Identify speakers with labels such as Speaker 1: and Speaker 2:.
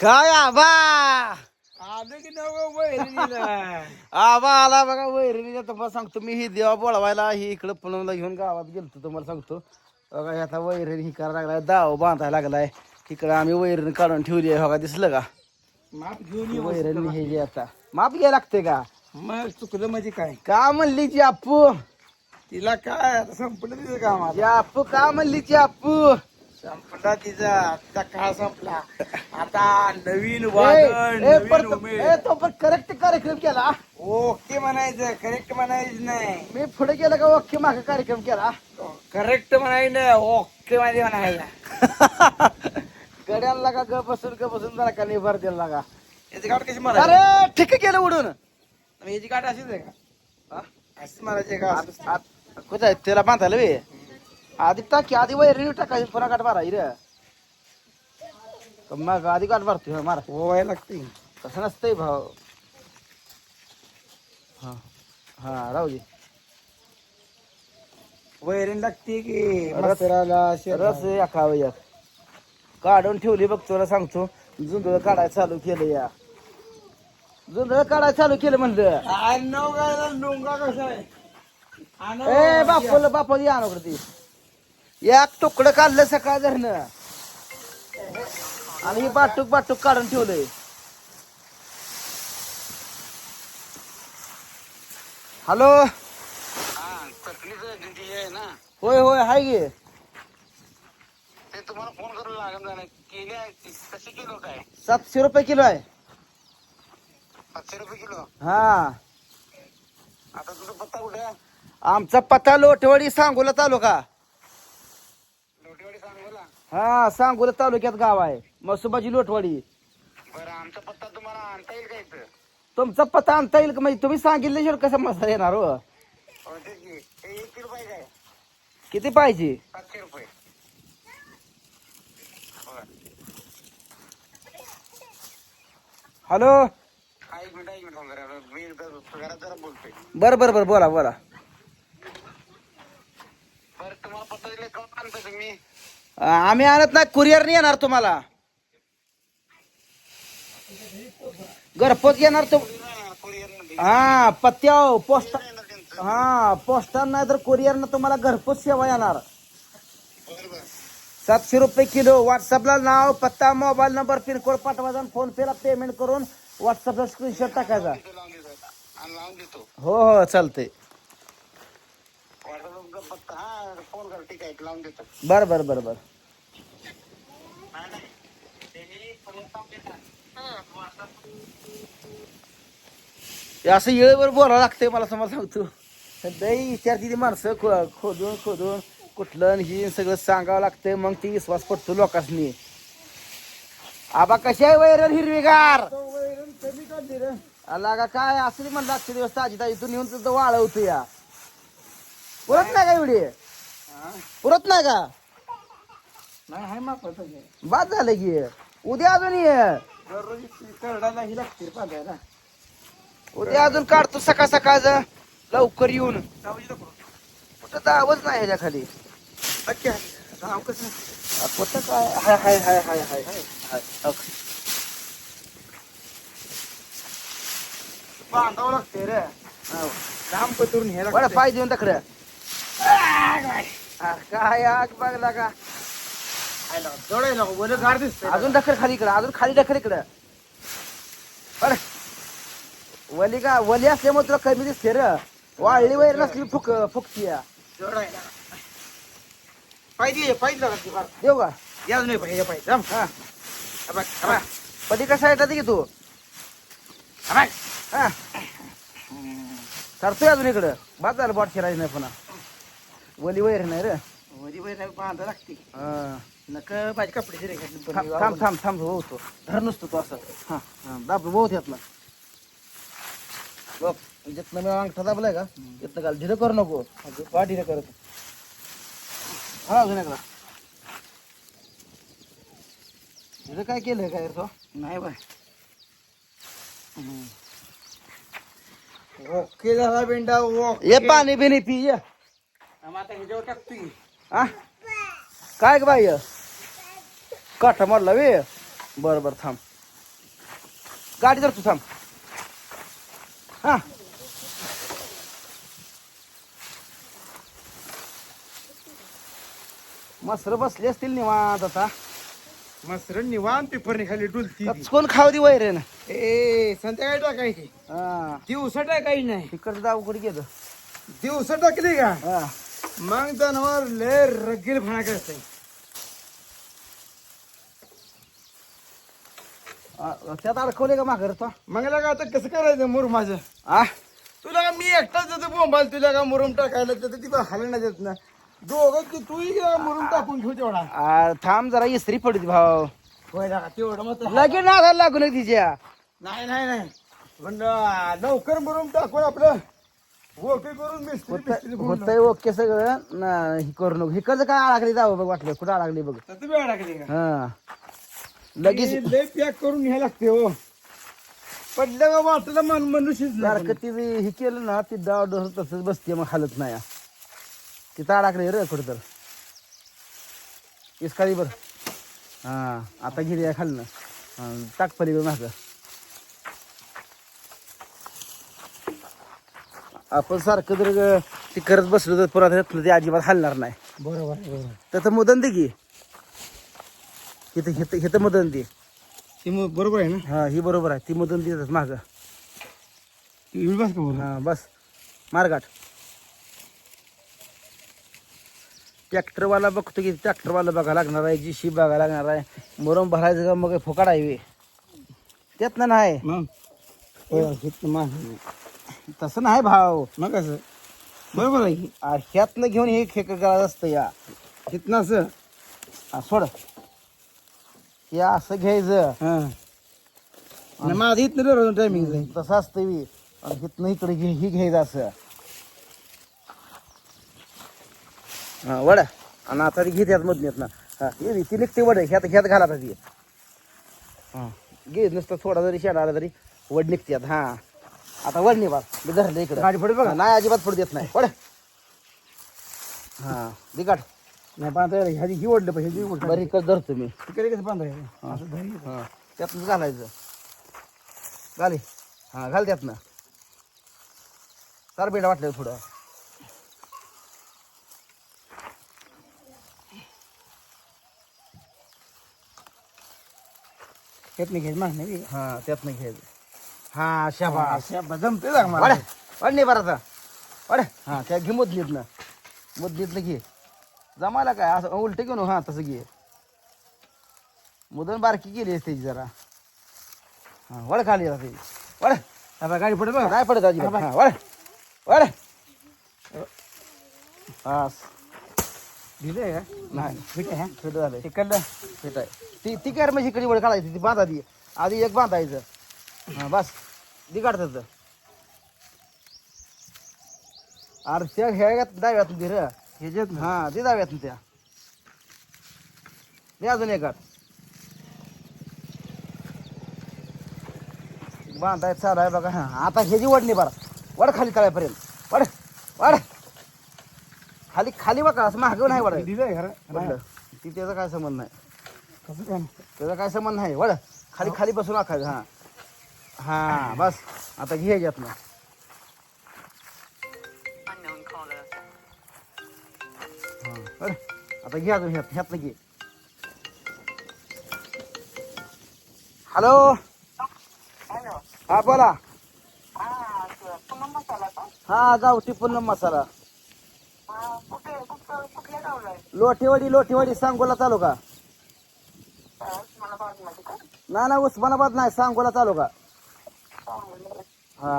Speaker 1: काय आबा?
Speaker 2: आलं की वैरणीला.
Speaker 1: आबा आला बघा वैरणीच्या तुम्हाला सांगतो मी ही देवा बोळवायला ही इकडं पुण्याला घेऊन गावात गेलतो तुम्हाला सांगतो. बघा आता वैरण ही करायला लागलाय दाव बांधायला लागलाय. इकडं आम्ही वैरण काढून ठेवली आहे बघा दिसलं का?
Speaker 2: माप घेऊन ये
Speaker 1: वैरण हे जे आता. माप घ्यायला लागते का?
Speaker 2: मग चुकलं म्हणजे काय?
Speaker 1: का म्हणली जी आपू?
Speaker 2: तिला काय आता संपलं तिचं काम
Speaker 1: आपू का म्हणली जी आपू?
Speaker 2: संपला तिचा. आता काळ संपला. आता नवीन वादळ
Speaker 1: ए,
Speaker 2: नवीन
Speaker 1: परत-
Speaker 2: उमेद.
Speaker 1: ए, तो पण करेक्ट कार्यक्रम केला?
Speaker 2: ओके म्हणायचं करेक्ट म्हणायचं नाही.
Speaker 1: मी पुढे गेलं का ओके मागे कार्यक्रम केला?
Speaker 2: करेक्ट म्हणायचं नाही ओके मध्ये म्हणायचं.
Speaker 1: गड्यांना का ग बसून ग बसून जरा का नाही भर दिला का
Speaker 2: याची गाठ कशी मारायची
Speaker 1: अरे ठीक केलं उडून.
Speaker 2: याची गाठ अशीच आहे का?
Speaker 1: हा?
Speaker 2: अशीच मारायची आहे का
Speaker 1: कुठं आहे? त्याला बांधायला वे आधी टाकी आधी वैर टाकायची पुन्हा गाठ मारा रे मग आधी गाठ मारतोय हो, मारा
Speaker 2: व्हायला लागते
Speaker 1: तसं नसतंय भाऊ हा हा राहू दे
Speaker 2: वैरण लागते की
Speaker 1: रस-
Speaker 2: मसराला
Speaker 1: रस एका एक काढून ठेवली बघ तुला सांगतो जुंदळ काढायला चालू केलं या। जुंदळ काढायला चालू केलं म्हणलं. ए बापूला बापा या ना ती। एक तुकडं काढलं सकाळ धरणं. आणि ही बाटूक बाटूक काढून ठेवलंय. हॅलो? होय होय हाय गे
Speaker 3: ते तुम्हाला फोन करून नाही केली किलो काय?
Speaker 1: सातशे रुपये किलो आहे.
Speaker 3: सातशे रुपये किलो?
Speaker 1: हा.
Speaker 3: आता तुझा पत्ता कुठे?
Speaker 1: आमचा पत्ता लोटवाडी सांगोला तालुका. हा सांगोला तालुक्यात गाव आहे. मसुबाची लोटवाडी.
Speaker 3: बरं आमचा पत्ता तुम्हाला आणता येईल का इथं?
Speaker 1: तुमचा पत्ता आणता येईल का? म्हणजे तुम्ही सांगितल्याशिवाय कसं मसाला येणार हो?
Speaker 3: हो तेच की.
Speaker 1: किती पाहिजे?
Speaker 3: सातशे रुपये. होय.
Speaker 1: हॅलो?
Speaker 3: हा एक मिनिट एक मिनिट फोन करा मी इथं घरात जरा बोलतोय.
Speaker 1: बरं बरं बरं बोला बोला.
Speaker 3: बरं तुम्हाला पत्ता दिले का? आणता तुम्ही.
Speaker 1: आम्ही आणत नाही कुरिअरने येणार तुम्हाला. घरपोच येणार तुम हा पत्त्याव पोस्ट
Speaker 3: येणार त्यांचं
Speaker 1: हा पोस्टान नाही तर कुरिअरनं तुम्हाला घरपोच सेवा येणार. सातशे रुपये किलो व्हॉट्सअपला नाव पत्ता मोबाईल नंबर पिनकोड पाठवायचा फोन पेला पेमेंट करून व्हॉट्सअपला स्क्रीनशॉट टाकायचा. हो हो चालतंय.
Speaker 3: व्हॉट्सअपचा पत्ता हा फोन कर ठीक आहे लावून देतो.
Speaker 1: बर बर बर बर. हे असं येळेवर बोलावं लागतंय मला समज सांगतो. दही विचारती ती माणसं खो खोदून खोदून कुठलं आणि ही सगळं सांगावं लागतंय मग ती विश्वास पडतो लोकांनी आबा कशी आहे वैरण हिरवीगार?
Speaker 2: वैरण
Speaker 1: आला का काय? असं म्हणलं आजचे दिवस ताजी ताजी तू नेऊन तुझं वाळवतो या पुरत नाही का एवढी? पुरत नाही का?
Speaker 2: नाही हाय मापाचं घे.
Speaker 1: बाद झालं की. उद्या अजून ये.
Speaker 2: दररोज करडाला ही
Speaker 1: उद्या अजून काढतो सकाळ सकाळचं लवकर येऊन. कुठं दावच नाही ह्याच्या खाली.
Speaker 2: नाव कसं
Speaker 1: कुठं काय? हाय हाय हाय हाय हाय हाय हाय.
Speaker 2: बांधावं लागते रे.
Speaker 1: हो.
Speaker 2: काम पतरून हे
Speaker 1: बरं पाय देऊन तकडं काय आग बघला का? अजून ढकल खाली इकडं अजून खाली ढकल इकडं. बरं वली का वली असल्यामुळे तुला कमी दिसते र. वाळली वैर नसली फुक फुकती
Speaker 2: पाहिजे पाहिजे
Speaker 1: देऊ का?
Speaker 2: याच नाही पाहिजे पाहिजे.
Speaker 1: हा.
Speaker 2: हा हा
Speaker 1: कसा येतात की तू?
Speaker 2: हा.
Speaker 1: हा सरतोय अजून इकडं. बाद झालं बॉट खेळायचं नाही पुन्हा. वली वैर नाही रे?
Speaker 2: वरी वरी बांधा लागते
Speaker 1: हा.
Speaker 2: नक माझे कपडे जरी
Speaker 1: थांब थांब थांब थांब हो तो। धर नसतो तो असं हा। हा दाब बहुत यातला बघ जिथनं मी अंगठा दाबलाय का तिथनं घाल ढिलं करू नको
Speaker 2: पाठीला करत
Speaker 1: हा अजून एकदा ढिलं काय केलंय काय रे तो?
Speaker 2: नाही बाय। ओके झाला बेंडा ओके।
Speaker 1: ये पाणी बिनी पी ये हा काय ग बाई? काठा मारला वे? बर बर थांब. गाडी धर तू थांब. हा. मसर बसली असतील निवांत आता.
Speaker 2: मसर निवांत पेपर खाली डुलती.
Speaker 1: कोण खाऊ दे वैरे ना
Speaker 2: ए संध्याकाळी टाकायची
Speaker 1: हा.
Speaker 2: दिवसा टाकायची नाही.
Speaker 1: तिकडचं दाव कुठे गेलं.
Speaker 2: दिवसा टाकली का?
Speaker 1: हा.
Speaker 2: मग जनावर लय रगील फणा करत
Speaker 1: आ, त्यात अडकवले का माघार तो?
Speaker 2: मग लगा आता कसं करायचं मुरुमाचं
Speaker 1: आ?
Speaker 2: तुला मी एकटाच देतो बोंबाल? तुला का मुरुम टाकायला तर ती हलण्यात येत ना दोघं की तूही मुरुम टाकून ठेव तेवढा.
Speaker 1: थांब जरा इस्त्री पडती भाऊ.
Speaker 2: होय लागा तेवढं
Speaker 1: लगेच नागायला लागू नये तिच्या.
Speaker 2: नाही नाही नाही. पण लवकर मुरुम टाकून आपलं ओके करून मिस्त्री बिस्त्री बोललो.
Speaker 1: होतंय ओके सगळं. ना हे करू नको. हिकडचं काय अडकली जावं बघ वाटलं? कुठं अडकली बघ?
Speaker 2: तुम्ही अडकली का?
Speaker 1: हा. लगेच
Speaker 2: लय पॅक करून घ्यायला लागते हो. पडलं का वाटलं मन मनुष्यच
Speaker 1: सारखं ती हे केलं ना ती डोस तसंच बसते मग हालत नाही. तिथं अडकले रे कुठं तर इसकाळी बर हा आता गिर्या खाल्लं टाक पलीकडे मागं. आपण सारखं जर ते करत बसलो तर पुरात रत्न ते अजिबात हलणार नाही.
Speaker 2: बरोबर बरोबर.
Speaker 1: तर मुदन दे की. इथं हिथं हिथं मुदन दे.
Speaker 2: ते मग बरोबर आहे ना?
Speaker 1: हा ही बरोबर आहे. ती मुदन देतात मागं.
Speaker 2: बस का
Speaker 1: हा बस. मार्गाट ट्रॅक्टरवाला बघतो की ट्रॅक्टरवाला बघा लागणार आहे जी शी बघा लागणार आहे. मुरम भरायचं का मग फुकाड आहे त्यात नाही.
Speaker 2: हो, हित मग.
Speaker 1: तसं नाही भाव
Speaker 2: मग कसं? बरोबर आहे. की
Speaker 1: आ, ह्यातनं घेऊन हे खेक करायचं असतं या.
Speaker 2: हितनं असं.
Speaker 1: आ, सोड. हे असं घ्यायचं.
Speaker 2: हा. आणि माझं इथनं टायमिंग जाईल.
Speaker 1: तसं असतं बी. आणि हिथनं इकडे घे ही घ्यायचं असं. हा वड. आणि आता ती घेत्यात मधनेत ना हा हे बी, ती निघते वड. ह्यात ह्यात घाला आता ती. हा. घे नुसतं थोडा जरी शेड आला तरी वड निघत्यात. हा. आता वड नाही बा मी धरलं इकडे.
Speaker 2: गाडी पडेल बघा.
Speaker 1: नाही अजिबात पडू देत नाही. वड हा बिघाड.
Speaker 2: नाही बांधायला ह्याची ही ओढलं पाहिजे ही ओढलं
Speaker 1: बरी इकडे धरतो मी.
Speaker 2: तिकडे कसं बांधायचं असं धरी
Speaker 1: हा. त्यातनं घालायचं. घाले हा. घाल त्यातनं. चार बेडा वाटलं थोडं
Speaker 2: येत नाही घ्यायचं मागणं नाही
Speaker 1: हा त्यातनं घ्यायचं. हा
Speaker 2: अशा जमते जाग मला.
Speaker 1: वाढ नाही बराचा वाढ. हा त्या घे मुदलीतनं मुदलीतनं घे जमायला काय? असं उलट घेऊन हा तसं घे. मुदन बारकी केली असते त्याची जरा. हा वड खाली त्याची वड
Speaker 2: आता गाडी पडेल बघा.
Speaker 1: नाही पडत हा वड वड
Speaker 2: दिलंय का?
Speaker 1: नाही
Speaker 2: ठीक आहे
Speaker 1: फिट झालंय
Speaker 2: तिकडलं
Speaker 1: फिट आहे. ती ती काय म्हणजे इकडे वड काढायची ती बांधा ती. आधी एक बांधायचं. हा बस. ती काढतात अरे त्या ह्यात डाव्यात दे र.
Speaker 2: ह्याच्यात ना.
Speaker 1: हा ते डाव्यात त्या. दे अजून एक बांधाय चालू आहे बघा. हा आता ह्याची वड नाही बरं. वड खाली तळ्यापर्यंत. वड वड. खाली खाली बघा असं महाग नाही वड.
Speaker 2: खरं.
Speaker 1: पडलं. ती त्याचा काय संबंध नाही.
Speaker 2: कसं काय?
Speaker 1: त्याचा काय संबंध नाही. वड. खाली खाली बसून आखायचं हा. हा बस. आता घे ह्याच्यात ना आता घे अजून ह्यात ह्यात घे. हॅलो? हा बोला. हा गावठी पुन्हा मसाला लोठेवाडी लोठेवाडी सांगोला चालू का? ना ना उस्मानाबाद नाही सांगोला चालू का हा